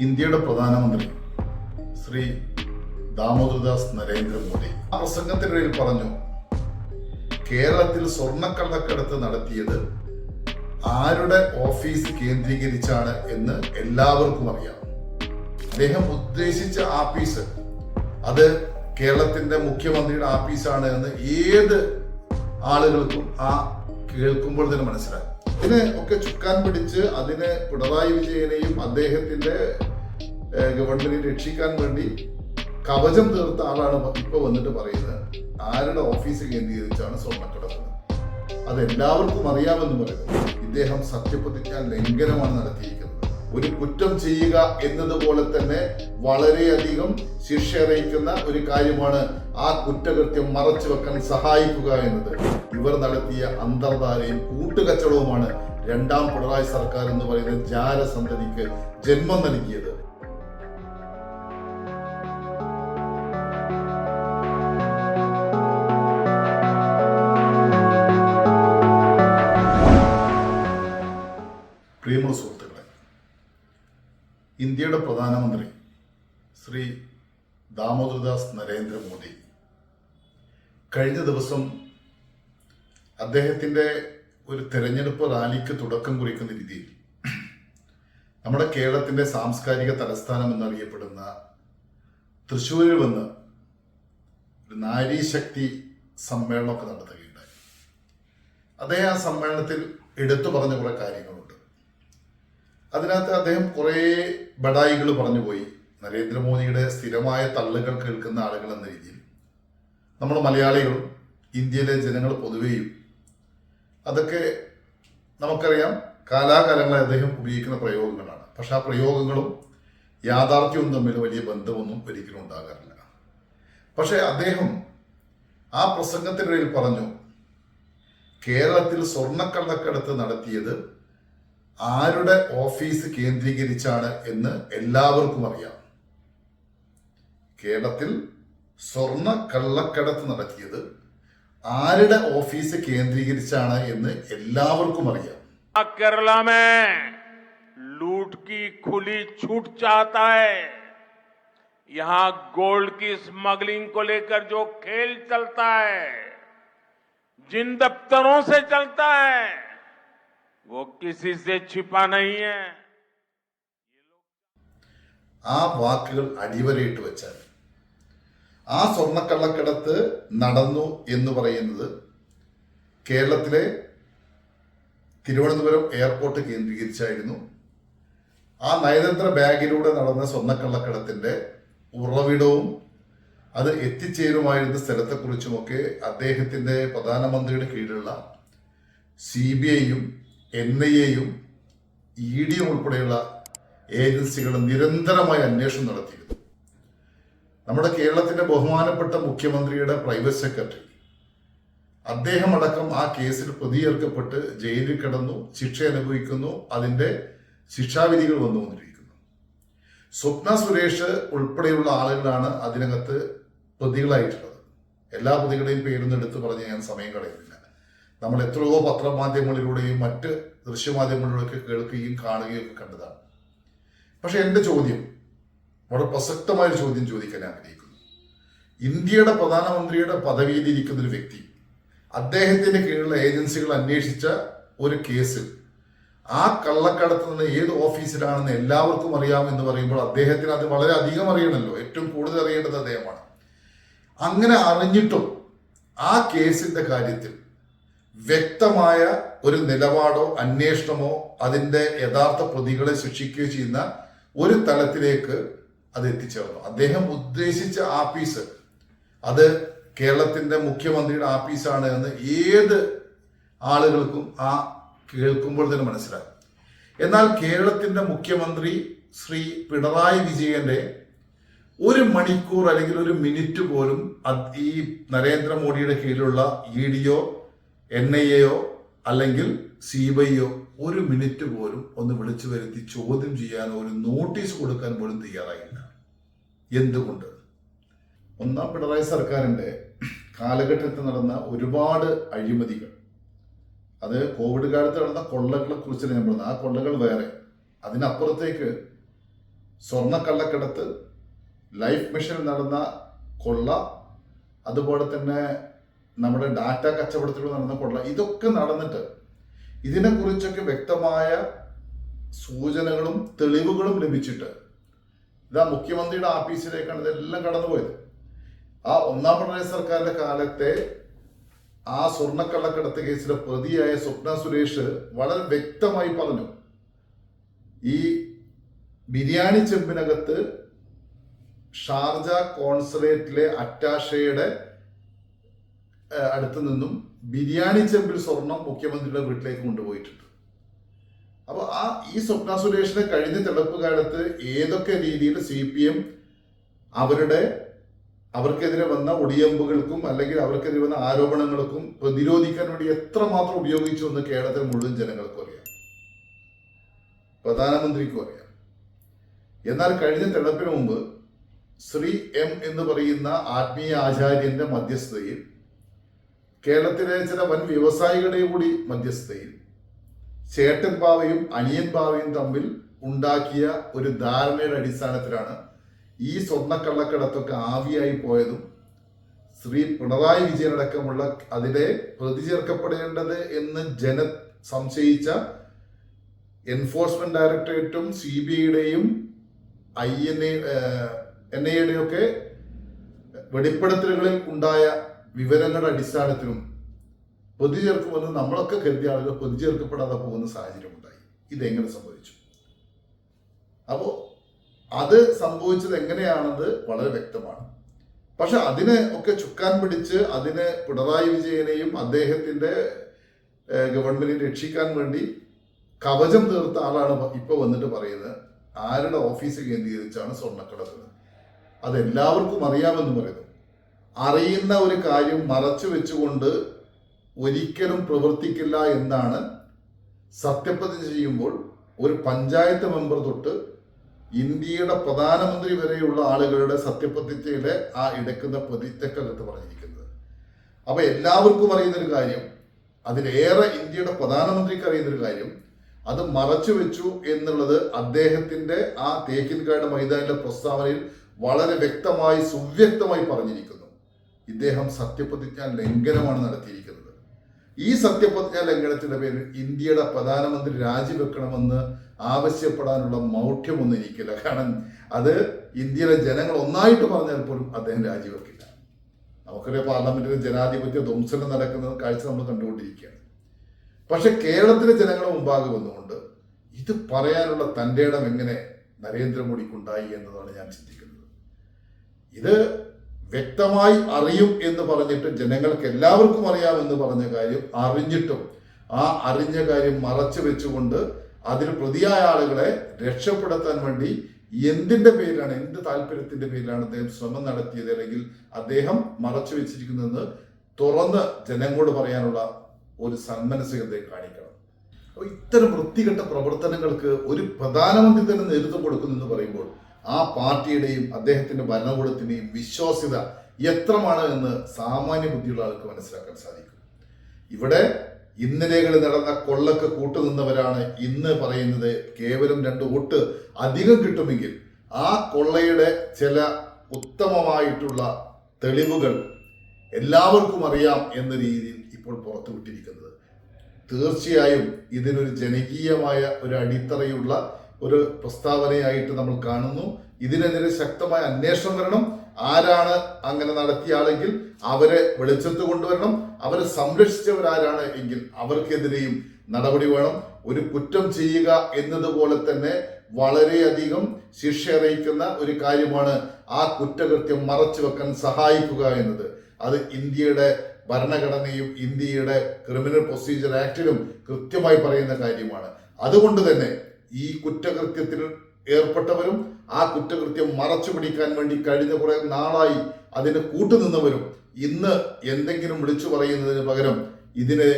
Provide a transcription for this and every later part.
ഇന്ത്യയുടെ പ്രധാനമന്ത്രി ശ്രീ ദാമോദർദാസ് നരേന്ദ്രമോദി ആ പ്രസംഗത്തിനിടയിൽ പറഞ്ഞു കേരളത്തിൽ സ്വർണക്കള്ളക്കടത്ത് നടത്തിയത് ആരുടെ ഓഫീസ് കേന്ദ്രീകരിച്ചാണ് എന്ന് എല്ലാവർക്കും അറിയാം. അദ്ദേഹം ഉദ്ദേശിച്ച ആഫീസ് അത് കേരളത്തിന്റെ മുഖ്യമന്ത്രിയുടെ ആഫീസാണ് എന്ന് ഏത് ആളുകൾക്കും ആ കേൾക്കുമ്പോൾ തന്നെ മനസ്സിലാകും. ഇതിനെ ഒക്കെ ചുക്കാൻ പിടിച്ച് അതിനെ പിണറായി വിജയനെയും അദ്ദേഹത്തിന്റെ ഗവൺമെന്റിനെ രക്ഷിക്കാൻ വേണ്ടി കവചം തീർത്ത ആളാണ് ഇപ്പൊ വന്നിട്ട് പറയുന്നത്. ആരുടെ ഓഫീസ് കേന്ദ്രീകരിച്ചാണ് സ്വർണക്കടത്ത് അത് എല്ലാവർക്കും അറിയാമെന്ന് പറയുന്നു. ഇദ്ദേഹം സത്യപ്രതിജ്ഞ ലംഘനമാണ് നടത്തിയിരിക്കുന്നത്. ഒരു കുറ്റം ചെയ്യുക എന്നതുപോലെ തന്നെ വളരെയധികം ശിക്ഷ അറിയിക്കുന്ന ഒരു കാര്യമാണ് ആ കുറ്റകൃത്യം മറച്ചു വെക്കാൻ സഹായിക്കുക എന്നത്. ഇവർ നടത്തിയ അന്തർധാരയും കൂട്ടുകച്ചടവുമാണ് രണ്ടാം പിണറായി സർക്കാർ എന്ന് പറയുന്ന ജാരസന്തതിക്ക് ജന്മം നൽകിയത്. പ്രിയമുള്ള സുഹൃത്തുക്കളെ ഇന്ത്യയുടെ പ്രധാനമന്ത്രി ശ്രീ ദാമോദർദാസ് നരേന്ദ്രമോദി കഴിഞ്ഞ ദിവസം അദ്ദേഹത്തിന്റെ ഒരു തെരഞ്ഞെടുപ്പ് റാലിക്ക് തുടക്കം കുറിക്കുന്ന രീതിയിൽ നമ്മുടെ കേരളത്തിന്റെ സാംസ്കാരിക തലസ്ഥാനം എന്നറിയപ്പെടുന്ന തൃശ്ശൂരിൽ വന്ന് ഒരു നാരീശക്തി സമ്മേളനമൊക്കെ നടത്തുകയുണ്ടായി. അദ്ദേഹം ആ സമ്മേളനത്തിൽ എടുത്തു പറഞ്ഞ കുറെ കാര്യങ്ങളുണ്ട്. അതിനകത്ത് അദ്ദേഹം കുറേ ബഡായികൾ പറഞ്ഞു പോയി. നരേന്ദ്രമോദിയുടെ സ്ഥിരമായ തള്ളുകൾ കേൾക്കുന്ന ആളുകൾ എന്ന രീതിയിൽ. നമ്മൾ മലയാളികളും ഇന്ത്യയിലെ ജനങ്ങൾ പൊതുവെയും അതൊക്കെ നമുക്കറിയാം കാലാകാലങ്ങളെ അദ്ദേഹം ഉപയോഗിക്കുന്ന പ്രയോഗങ്ങളാണ്. പക്ഷെ ആ പ്രയോഗങ്ങളും യാഥാർത്ഥ്യവും തമ്മിൽ വലിയ ബന്ധമൊന്നും ഒരിക്കലും ഉണ്ടാകാറില്ല. പക്ഷെ അദ്ദേഹം ആ പ്രസംഗത്തിനിടയിൽ പറഞ്ഞു കേരളത്തിൽ സ്വർണക്കള്ളക്കടത്ത് നടത്തിയത് ആരുടെ ഓഫീസ് കേന്ദ്രീകരിച്ചാണ് എന്ന് എല്ലാവർക്കും അറിയാം കേരളത്തിൽ സ്വർണ്ണ കള്ളക്കടത്ത് നടത്തിയത് ആരുടെ ഓഫീസ് കേന്ദ്രീകരിച്ചാണ് എന്ന് എല്ലാവർക്കും അറിയാം केरला में लूट की खुली छूट चाहता है यहां गोल्ड की स्मगलिंग को लेकर जो खेल चलता है जिन दफ्तरों से चलता है वो किसी से छिपा नहीं है ആ വാക്കുകൾ അടിവരയിട്ട് വെച്ചാൽ ആ സ്വർണ്ണക്കള്ളക്കടത്ത് നടന്നു എന്ന് പറയുന്നത് കേരളത്തിലെ തിരുവനന്തപുരം എയർപോർട്ട് കേന്ദ്രീകരിച്ചായിരുന്നു ആ നയതന്ത്ര ബാഗിലൂടെ നടന്ന സ്വർണ്ണക്കള്ളക്കടത്തിന്റെ ഉറവിടവും അത് എത്തിച്ചേരുമായിരുന്ന സ്ഥലത്തെക്കുറിച്ചുമൊക്കെ അദ്ദേഹത്തിന്റെ പ്രധാനമന്ത്രിയുടെ കീഴിലുള്ള സി ബി ഐയും എൻ ഐ എയും ഇ ഡിയും ഉൾപ്പെടെയുള്ള ഏജൻസികൾ നിരന്തരമായി അന്വേഷണം നടത്തിയിരുന്നു. നമ്മുടെ കേരളത്തിന്റെ ബഹുമാനപ്പെട്ട മുഖ്യമന്ത്രിയുടെ പ്രൈവറ്റ് സെക്രട്ടറി അദ്ദേഹം അടക്കം ആ കേസിൽ പ്രതിയേർക്കപ്പെട്ട് ജയിലിൽ കിടന്നു ശിക്ഷ അനുഭവിക്കുന്നു അതിന്റെ ശിക്ഷാവിധികൾ വന്നുകൊണ്ടിരിക്കുന്നു. സ്വപ്ന സുരേഷ് ഉൾപ്പെടെയുള്ള ആളുകളാണ് അതിനകത്ത് പ്രതികളായിട്ടുള്ളത്. എല്ലാ പ്രതികളുടെയും പേരൊന്നും എടുത്തു പറഞ്ഞ് ഞാൻ സമയം കളയുന്നില്ല. നമ്മൾ എത്രയോ പത്രമാധ്യമങ്ങളിലൂടെയും മറ്റ് ദൃശ്യമാധ്യമങ്ങളിലൂടെയൊക്കെ കേൾക്കുകയും കാണുകയും ഒക്കെ കണ്ടതാണ്. പക്ഷെ എന്റെ ചോദ്യം വളരെ പ്രസക്തമായ ഒരു ചോദ്യം ചോദിക്കാൻ ആഗ്രഹിക്കുന്നു. ഇന്ത്യയുടെ പ്രധാനമന്ത്രിയുടെ പദവിയിലിരിക്കുന്ന ഒരു വ്യക്തി അദ്ദേഹത്തിന്റെ കീഴിലുള്ള ഏജൻസികൾ അന്വേഷിച്ച ഒരു കേസിൽ ആ കള്ളക്കടത്ത് നിന്ന് ഏത് ഓഫീസിലാണെന്ന് എല്ലാവർക്കും അറിയാമെന്ന് പറയുമ്പോൾ അദ്ദേഹത്തിന് അത് വളരെ അധികം അറിയണമല്ലോ. ഏറ്റവും കൂടുതൽ അറിയേണ്ടത് അദ്ദേഹമാണ്. അങ്ങനെ അറിഞ്ഞിട്ടും ആ കേസിന്റെ കാര്യത്തിൽ വ്യക്തമായ ഒരു നിലപാടോ അന്വേഷണമോ അതിന്റെ യഥാർത്ഥ പ്രതികളെ ശിക്ഷിക്കുകയോ ചെയ്യുന്ന ഒരു തലത്തിലേക്ക് അത് എത്തിച്ചേർന്നു. അദ്ദേഹം ഉദ്ദേശിച്ച ആപ്പീസ് അത് കേരളത്തിന്റെ മുഖ്യമന്ത്രിയുടെ ആപ്പീസാണ് എന്ന് ഏത് ആളുകൾക്കും ആ കേൾക്കുമ്പോൾ തന്നെ മനസ്സിലാകും. എന്നാൽ കേരളത്തിന്റെ മുഖ്യമന്ത്രി ശ്രീ പിണറായി വിജയന്റെ ഒരു മണിക്കൂർ അല്ലെങ്കിൽ ഒരു മിനിറ്റ് പോലും ഈ നരേന്ദ്രമോദിയുടെ കീഴിലുള്ള ഇ ഡിയോ എൻ ഐ എയോ അല്ലെങ്കിൽ സി ഒരു മിനിറ്റ് പോലും ഒന്ന് വിളിച്ചു വരുത്തി ചോദ്യം ചെയ്യാനോ ഒരു നോട്ടീസ് കൊടുക്കാൻ പോലും തയ്യാറായില്ല. എന്തുകൊണ്ട്? ഒന്നാം പിണറായി സർക്കാരിന്റെ കാലഘട്ടത്തിൽ നടന്ന ഒരുപാട് അഴിമതികൾ. അത് കോവിഡ് കാലത്ത് നടന്ന കൊള്ളകളെ കുറിച്ച് ഞാൻ പറഞ്ഞത്. ആ കൊള്ളകൾ വേറെ. അതിനപ്പുറത്തേക്ക് സ്വർണക്കള്ളക്കടത്ത് ലൈഫ് മിഷൻ നടന്ന കൊള്ള അതുപോലെ തന്നെ നമ്മുടെ ഡാറ്റ കച്ചവടത്തിൽ നടന്ന കൊള്ള ഇതൊക്കെ നടന്നിട്ട് ഇതിനെക്കുറിച്ചൊക്കെ വ്യക്തമായ സൂചനകളും തെളിവുകളും ലഭിച്ചിട്ട് ഇതാ മുഖ്യമന്ത്രിയുടെ ആഫീസിലേക്കാണ് ഇതെല്ലാം കടന്നുപോയത്. ആ ഒന്നാം പിണറായി സർക്കാരിന്റെ കാലത്തെ ആ സ്വർണക്കള്ളക്കടത്ത് കേസിലെ പ്രതിയായ സ്വപ്ന സുരേഷ് വളരെ വ്യക്തമായി പറഞ്ഞു. ഈ ബിരിയാണി ചെമ്പിനകത്ത് ഷാർജ കോൺസുലേറ്റിലെ അറ്റാഷയുടെ അടുത്ത് നിന്നും ബിരിയാണി ചെമ്പിൽ സ്വർണം മുഖ്യമന്ത്രിയുടെ വീട്ടിലേക്ക് കൊണ്ടുപോയിട്ടുണ്ട്. അപ്പോൾ ആ ഈ സ്വപ്ന സുരേഷിനെ കഴിഞ്ഞ തെളിപ്പ് കാലത്ത് ഏതൊക്കെ രീതിയിൽ സി പി എം അവരുടെ അവർക്കെതിരെ വന്ന ഒടിയമ്പുകൾക്കും അല്ലെങ്കിൽ അവർക്കെതിരെ വന്ന ആരോപണങ്ങൾക്കും പ്രതിരോധിക്കാൻ വേണ്ടി എത്രമാത്രം ഉപയോഗിച്ചു എന്ന് കേരളത്തിലെ മുഴുവൻ ജനങ്ങൾക്കും അറിയാം. പ്രധാനമന്ത്രിക്കും അറിയാം. എന്നാൽ കഴിഞ്ഞ തെളപ്പിന് മുമ്പ് ശ്രീ എം എന്ന് പറയുന്ന ആത്മീയ ആചാര്യന്റെ മധ്യസ്ഥതയിൽ കേരളത്തിലെ ചില വൻ വ്യവസായികളുടെ കൂടി മധ്യസ്ഥതയിൽ ചേട്ടൻ ബാവയും അനിയൻ ബാവയും തമ്മിൽ ഉണ്ടാക്കിയ ഒരു ധാരണയുടെ അടിസ്ഥാനത്തിലാണ് ഈ സ്വർണക്കള്ളക്കടത്തൊക്കെ ആവിയായി പോയതും ശ്രീ പിണറായി വിജയനടക്കമുള്ള അതിലെ പ്രതി ചേർക്കപ്പെടേണ്ടത് എന്ന് ജന സംശയിച്ച എൻഫോഴ്സ്മെന്റ് ഡയറക്ടറേറ്റും സി ബി ഐയുടെയും ഐ എൻ എ എൻ ഐയുടെയും വെളിപ്പെടുത്തലുകളിൽ ഉണ്ടായ വിവരങ്ങളുടെ അടിസ്ഥാനത്തിലും പൊതു ചേർക്കുമെന്ന് നമ്മളൊക്കെ കരുതിയ ആളുകൾ പൊതു ചേർക്കപ്പെടാതെ പോകുന്ന സാഹചര്യം ഉണ്ടായി. ഇതെങ്ങനെ സംഭവിച്ചു? അപ്പോൾ അത് സംഭവിച്ചത് എങ്ങനെയാണെന്ന് വളരെ വ്യക്തമാണ്. പക്ഷെ അതിനെ ഒക്കെ ചുക്കാൻ പിടിച്ച് അതിന് പിണറായി വിജയനെയും അദ്ദേഹത്തിന്റെ ഗവൺമെന്റിനെ രക്ഷിക്കാൻ വേണ്ടി കവചം തീർത്ത ആളാണ് ഇപ്പൊ വന്നിട്ട് പറയുന്നത്. ആരുടെ ഓഫീസ് കേന്ദ്രീകരിച്ചാണ് സ്വർണക്കടത്ത്. അതെല്ലാവർക്കും അറിയാമെന്ന് പറയുന്നു. അറിയുന്ന ഒരു കാര്യം മറച്ചു വെച്ചുകൊണ്ട് ഒരിക്കലും പ്രവർത്തിക്കില്ല എന്നാണ് സത്യപ്രതിജ്ഞ ചെയ്യുമ്പോൾ ഒരു പഞ്ചായത്ത് മെമ്പർ തൊട്ട് ഇന്ത്യയുടെ പ്രധാനമന്ത്രി വരെയുള്ള ആളുകളുടെ സത്യപ്രതിജ്ഞയിലെ ആ എടുക്കുന്ന പ്രതിജ്ഞക്കകത്ത് പറഞ്ഞിരിക്കുന്നത്. അപ്പോൾ എല്ലാവർക്കും അറിയുന്നൊരു കാര്യം അതിലേറെ ഇന്ത്യയുടെ പ്രധാനമന്ത്രിക്ക് അറിയുന്നൊരു കാര്യം അത് മറച്ചു വെച്ചു എന്നുള്ളത് അദ്ദേഹത്തിന്റെ ആ തേക്കിൻകാട് മൈതാനിലെ പ്രസ്താവനയിൽ വളരെ വ്യക്തമായി സുവ്യക്തമായി പറഞ്ഞിരിക്കുന്നു. ഇദ്ദേഹം സത്യപ്രതിജ്ഞ ലംഘനമാണ് നടത്തിയിരിക്കുന്നത്. ഈ സത്യപ്രതിജ്ഞ ലംഘനത്തിന്റെ പേരിൽ ഇന്ത്യയുടെ പ്രധാനമന്ത്രി രാജിവെക്കണമെന്ന് ആവശ്യപ്പെടാനുള്ള മൗഢ്യമൊന്നും എനിക്കില്ല കാരണം അത് ഇന്ത്യയിലെ ജനങ്ങൾ ഒന്നായിട്ട് പറഞ്ഞാൽ പോലും അദ്ദേഹം രാജിവെക്കില്ല. നമുക്കറിയാം പാർലമെന്റിലെ ജനാധിപത്യ ധ്വംസനം നടക്കുന്ന കാഴ്ച നമ്മൾ കണ്ടുകൊണ്ടിരിക്കുകയാണ്. പക്ഷെ കേരളത്തിലെ ജനങ്ങളുടെ മുമ്പാകെ വന്നുകൊണ്ട് ഇത് പറയാനുള്ള തന്റെ ഇടം എങ്ങനെ നരേന്ദ്രമോദിക്കുണ്ടായി എന്നതാണ് ഞാൻ ചിന്തിക്കുന്നത്. ഇത് വ്യക്തമായി അറിയും എന്ന് പറഞ്ഞിട്ട് ജനങ്ങൾക്ക് എല്ലാവർക്കും അറിയാമെന്ന് പറഞ്ഞ കാര്യം അറിഞ്ഞിട്ടും ആ അറിഞ്ഞ കാര്യം മറച്ചു വെച്ചുകൊണ്ട് അതിൽ പ്രതിയായ ആളുകളെ രക്ഷപ്പെടുത്താൻ വേണ്ടി എന്തിന്റെ പേരിലാണ് എന്ത് താല്പര്യത്തിന്റെ പേരിലാണ് അദ്ദേഹം ശ്രമം നടത്തിയത് അല്ലെങ്കിൽ അദ്ദേഹം മറച്ചു വെച്ചിരിക്കുന്നതെന്ന് തുറന്ന് ജനങ്ങളോട് പറയാനുള്ള ഒരു സന്മനസ്സുകത കാണിക്കണം. അപ്പോൾ ഇത്തരം വൃത്തികെട്ട പ്രവർത്തനങ്ങൾക്ക് ഒരു പ്രധാനമന്ത്രി തന്നെ നേതൃത്വം കൊടുക്കുന്നു എന്ന് പറയുമ്പോൾ ആ പാർട്ടിയുടെയും അദ്ദേഹത്തിന്റെ ഭരണകൂടത്തിന്റെയും വിശ്വാസ്യത എത്രമാണ് എന്ന് സാമാന്യ ബുദ്ധിയുള്ള ആൾക്ക് മനസ്സിലാക്കാൻ സാധിക്കും. ഇവിടെ ഇന്നലെകളിൽ നടന്ന കൊള്ളക്ക് കൂട്ടുനിന്നവരാണ് ഇന്ന് പറയുന്നത് കേവലം രണ്ട് വോട്ട് അധികം കിട്ടുമെങ്കിൽ ആ കൊള്ളയുടെ ചില ഉത്തമമായിട്ടുള്ള തെളിവുകൾ എല്ലാവർക്കും അറിയാം എന്ന രീതിയിൽ ഇപ്പോൾ പുറത്തുവിട്ടിരിക്കുന്നത്. തീർച്ചയായും ഇതിനൊരു ജനകീയമായ ഒരു അടിത്തറയുള്ള ഒരു പ്രസ്താവനയായിട്ട് നമ്മൾ കാണുന്നു. ഇതിനെതിരെ ശക്തമായ അന്വേഷണം വരണം. ആരാണ് അങ്ങനെ നടത്തിയ ആളെങ്കിൽ അവരെ വെളിച്ചത്ത് കൊണ്ടുവരണം. അവരെ സംരക്ഷിച്ചവരാരാണ് എങ്കിൽ അവർക്കെതിരെയും നടപടി വേണം. ഒരു കുറ്റം ചെയ്യുക എന്നതുപോലെ തന്നെ വളരെയധികം ശിക്ഷ അറിയിക്കുന്ന ഒരു കാര്യമാണ് ആ കുറ്റകൃത്യം മറച്ചു വെക്കാൻ സഹായിക്കുക എന്നത്. അത് ഇന്ത്യയുടെ ഭരണഘടനയും ഇന്ത്യയുടെ ക്രിമിനൽ പ്രൊസീജിയർ ആക്ടിലും കൃത്യമായി പറയുന്ന കാര്യമാണ്. അതുകൊണ്ട് തന്നെ ഈ കുറ്റകൃത്യത്തിൽ ഏർപ്പെട്ടവരും ആ കുറ്റകൃത്യം മറച്ചു പിടിക്കാൻ വേണ്ടി കഴിഞ്ഞ കുറെ നാളായി അതിന് കൂട്ടുനിന്നവരും ഇന്ന് എന്തെങ്കിലും വിളിച്ചു പറയുന്നതിന് പകരം ഇതിനെ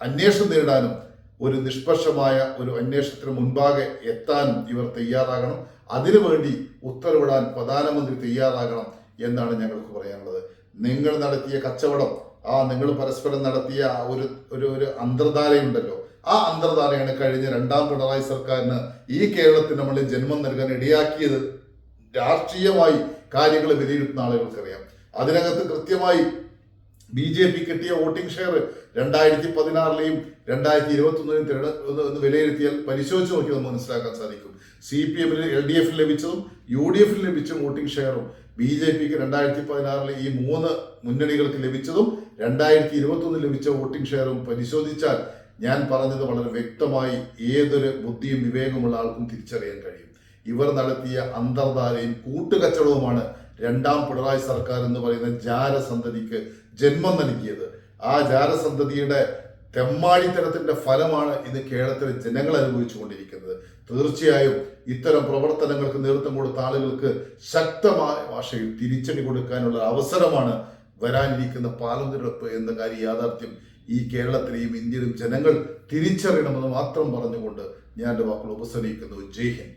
അന്വേഷണം നേടാനും ഒരു നിഷ്പക്ഷമായ ഒരു അന്വേഷണത്തിന് മുൻപാകെ എത്താനും ഇവർ തയ്യാറാകണം. അതിനുവേണ്ടി ഉത്തരവിടാൻ പ്രധാനമന്ത്രി തയ്യാറാകണം എന്നാണ് ഞങ്ങൾക്ക് പറയാനുള്ളത്. നിങ്ങൾ നടത്തിയ കച്ചവടം ആ നിങ്ങൾ പരസ്പരം നടത്തിയ ഒരു ഒരു ഒരു അന്തർധാരയുണ്ടല്ലോ. ആ അന്തർധാരയാണ് കഴിഞ്ഞ രണ്ടാം പിണറായി സർക്കാരിന് ഈ കേരളത്തിന് നമ്മൾ ജന്മം നൽകാൻ ഇടയാക്കിയത്. രാഷ്ട്രീയമായി കാര്യങ്ങൾ വിലയിരുത്തുന്ന ആളുകൾക്കറിയാം അതിനകത്ത് കൃത്യമായി ബി ജെ പി കിട്ടിയ വോട്ടിംഗ് ഷെയർ രണ്ടായിരത്തി പതിനാറിലെയും രണ്ടായിരത്തി ഇരുപത്തി ഒന്നിലെയും തിരഞ്ഞെടുപ്പ് വിലയിരുത്തിയാൽ പരിശോധിച്ച് നോക്കി നമുക്ക് മനസ്സിലാക്കാൻ സാധിക്കും. സി പി എമ്മിന് എൽ ഡി എഫിൽ ലഭിച്ചതും യു ഡി എഫിൽ ലഭിച്ച വോട്ടിംഗ് ഷെയറും ബി ജെ പിക്ക് രണ്ടായിരത്തി പതിനാറിലെ ഈ മൂന്ന് മുന്നണികൾക്ക് ലഭിച്ചതും രണ്ടായിരത്തി ഇരുപത്തി ഒന്നിൽ ലഭിച്ച വോട്ടിംഗ് ഷെയറും പരിശോധിച്ചാൽ ഞാൻ പറഞ്ഞത് വളരെ വ്യക്തമായി ഏതൊരു ബുദ്ധിയും വിവേകമുള്ള ആൾക്കും തിരിച്ചറിയാൻ കഴിയും. ഇവർ നടത്തിയ അന്തർധാരയും കൂട്ടുകച്ചവടവുമാണ് രണ്ടാം പിണറായി സർക്കാർ എന്ന് പറയുന്ന ജാരസന്തതിക്ക് ജന്മം നൽകിയത്. ആ ജാരസന്തതിയുടെ തെമ്മാടിത്തരത്തിന്റെ ഫലമാണ് ഇന്ന് കേരളത്തിലെ ജനങ്ങൾ അനുഭവിച്ചുകൊണ്ടിരിക്കുന്നത്. തീർച്ചയായും ഇത്തരം പ്രവർത്തനങ്ങൾക്ക് നേതൃത്വം കൊടുത്ത ആളുകൾക്ക് ശക്തമായ ഭാഷയിൽ തിരിച്ചടി കൊടുക്കാനുള്ള അവസരമാണ് വരാനിരിക്കുന്ന പാലം എന്ന കാര്യം യാഥാർത്ഥ്യം. ഈ കേരളത്തിലെയും ഇന്ത്യയിലും ജനങ്ങൾ തിരിച്ചറിയണമെന്ന് മാത്രം പറഞ്ഞുകൊണ്ട് ഞാൻ എന്റെ വാക്കുകൾ ഉപസരിക്കുന്നു ജയ് ഹിന്ദ്.